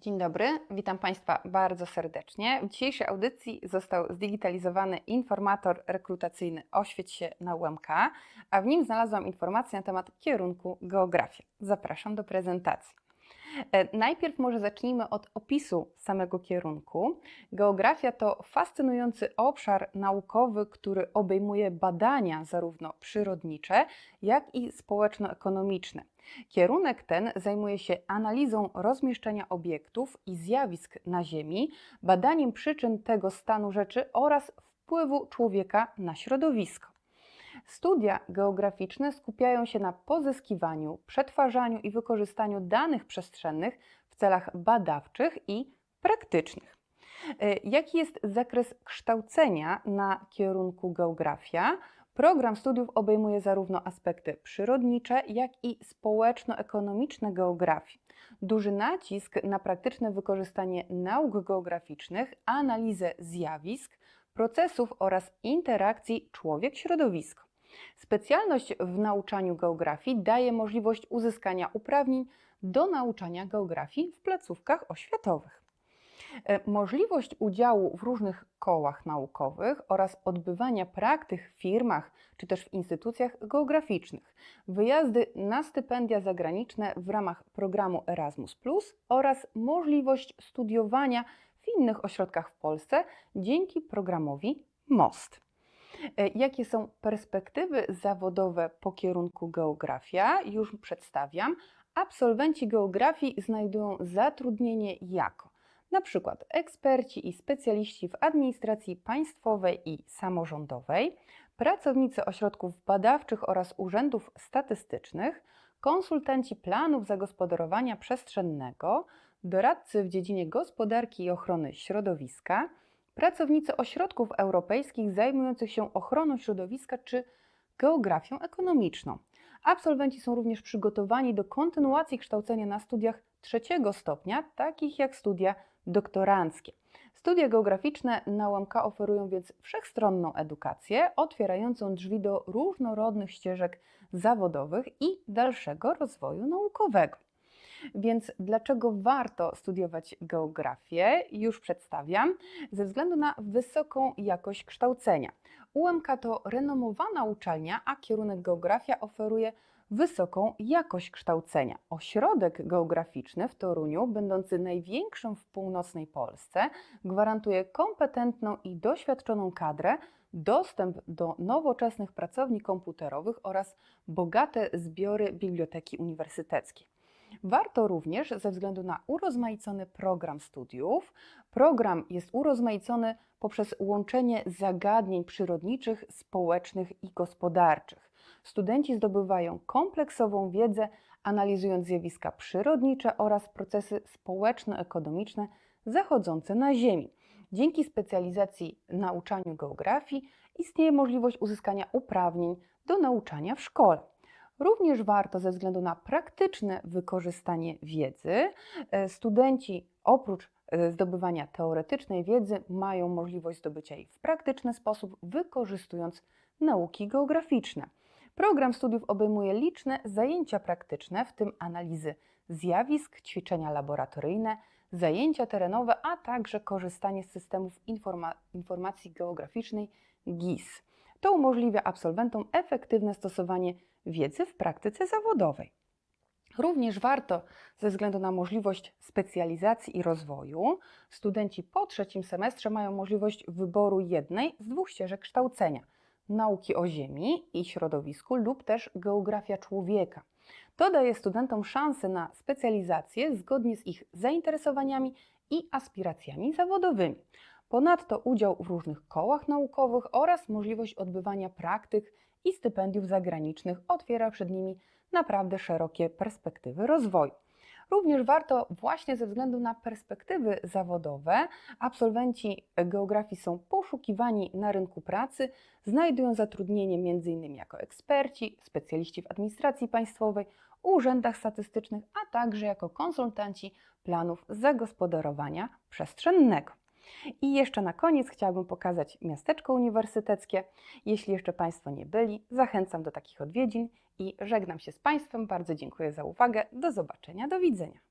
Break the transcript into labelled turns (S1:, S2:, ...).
S1: Dzień dobry, witam Państwa bardzo serdecznie. W dzisiejszej audycji został zdigitalizowany informator rekrutacyjny Oświeć się na UMK, a w nim znalazłam informacje na temat kierunku geografia. Zapraszam do prezentacji. E, Najpierw może zacznijmy od opisu samego kierunku. Geografia to fascynujący obszar naukowy, który obejmuje badania zarówno przyrodnicze, jak i społeczno-ekonomiczne. Kierunek ten zajmuje się analizą rozmieszczenia obiektów i zjawisk na Ziemi, badaniem przyczyn tego stanu rzeczy oraz wpływu człowieka na środowisko. Studia geograficzne skupiają się na pozyskiwaniu, przetwarzaniu i wykorzystaniu danych przestrzennych w celach badawczych i praktycznych. E, Jaki jest zakres kształcenia na kierunku geografia? Program studiów obejmuje zarówno aspekty przyrodnicze, jak i społeczno-ekonomiczne geografii. Duży nacisk na praktyczne wykorzystanie nauk geograficznych, analizę zjawisk, procesów oraz interakcji człowiek-środowisko. Specjalność w nauczaniu geografii daje możliwość uzyskania uprawnień do nauczania geografii w placówkach oświatowych. E, Możliwość udziału w różnych kołach naukowych oraz odbywania praktyk w firmach czy też w instytucjach geograficznych, wyjazdy na stypendia zagraniczne w ramach programu Erasmus oraz możliwość studiowania w innych ośrodkach w Polsce dzięki programowi MOST. E, Jakie są perspektywy zawodowe po kierunku geografia? Już przedstawiam. Absolwenci geografii znajdują zatrudnienie jako na przykład eksperci i specjaliści w administracji państwowej i samorządowej, pracownicy ośrodków badawczych oraz urzędów statystycznych, konsultanci planów zagospodarowania przestrzennego, doradcy w dziedzinie gospodarki i ochrony środowiska, pracownicy ośrodków europejskich zajmujących się ochroną środowiska czy geografią ekonomiczną. Absolwenci są również przygotowani do kontynuacji kształcenia na studiach trzeciego stopnia, takich jak studia doktoranckie. Studia geograficzne na UMK oferują więc wszechstronną edukację, otwierającą drzwi do różnorodnych ścieżek zawodowych i dalszego rozwoju naukowego. Więc dlaczego warto studiować geografię? Już przedstawiam. Ze względu na wysoką jakość kształcenia. UMK to renomowana uczelnia, a kierunek geografia oferuje wysoką jakość kształcenia. Ośrodek geograficzny w Toruniu, będący największym w północnej Polsce, gwarantuje kompetentną i doświadczoną kadrę, dostęp do nowoczesnych pracowni komputerowych oraz bogate zbiory biblioteki uniwersyteckiej. Warto również ze względu na urozmaicony program studiów. Program jest urozmaicony poprzez łączenie zagadnień przyrodniczych, społecznych i gospodarczych. Studenci zdobywają kompleksową wiedzę, analizując zjawiska przyrodnicze oraz procesy społeczno-ekonomiczne zachodzące na Ziemi. Dzięki specjalizacji nauczaniu geografii istnieje możliwość uzyskania uprawnień do nauczania w szkole. Również warto ze względu na praktyczne wykorzystanie wiedzy, e, studenci oprócz e, zdobywania teoretycznej wiedzy mają możliwość zdobycia jej w praktyczny sposób, wykorzystując nauki geograficzne. Program studiów obejmuje liczne zajęcia praktyczne, w tym analizy zjawisk, ćwiczenia laboratoryjne, zajęcia terenowe, a także korzystanie z systemów informa informacji geograficznej GIS. To umożliwia absolwentom efektywne stosowanie wiedzy w praktyce zawodowej. Również warto, ze względu na możliwość specjalizacji i rozwoju, studenci po trzecim semestrze mają możliwość wyboru jednej z dwóch ścieżek kształcenia nauki o Ziemi i środowisku lub też geografia człowieka. To daje studentom szansę na specjalizację zgodnie z ich zainteresowaniami i aspiracjami zawodowymi. Ponadto udział w różnych kołach naukowych oraz możliwość odbywania praktyk i stypendiów zagranicznych otwiera przed nimi naprawdę szerokie perspektywy rozwoju. Również warto właśnie ze względu na perspektywy zawodowe, absolwenci geografii są poszukiwani na rynku pracy, znajdują zatrudnienie m.in. jako eksperci, specjaliści w administracji państwowej, urzędach statystycznych, a także jako konsultanci planów zagospodarowania przestrzennego. I jeszcze na koniec chciałabym pokazać miasteczko uniwersyteckie. Jeśli jeszcze Państwo nie byli, zachęcam do takich odwiedzin i żegnam się z Państwem. Bardzo dziękuję za uwagę. Do zobaczenia, do widzenia.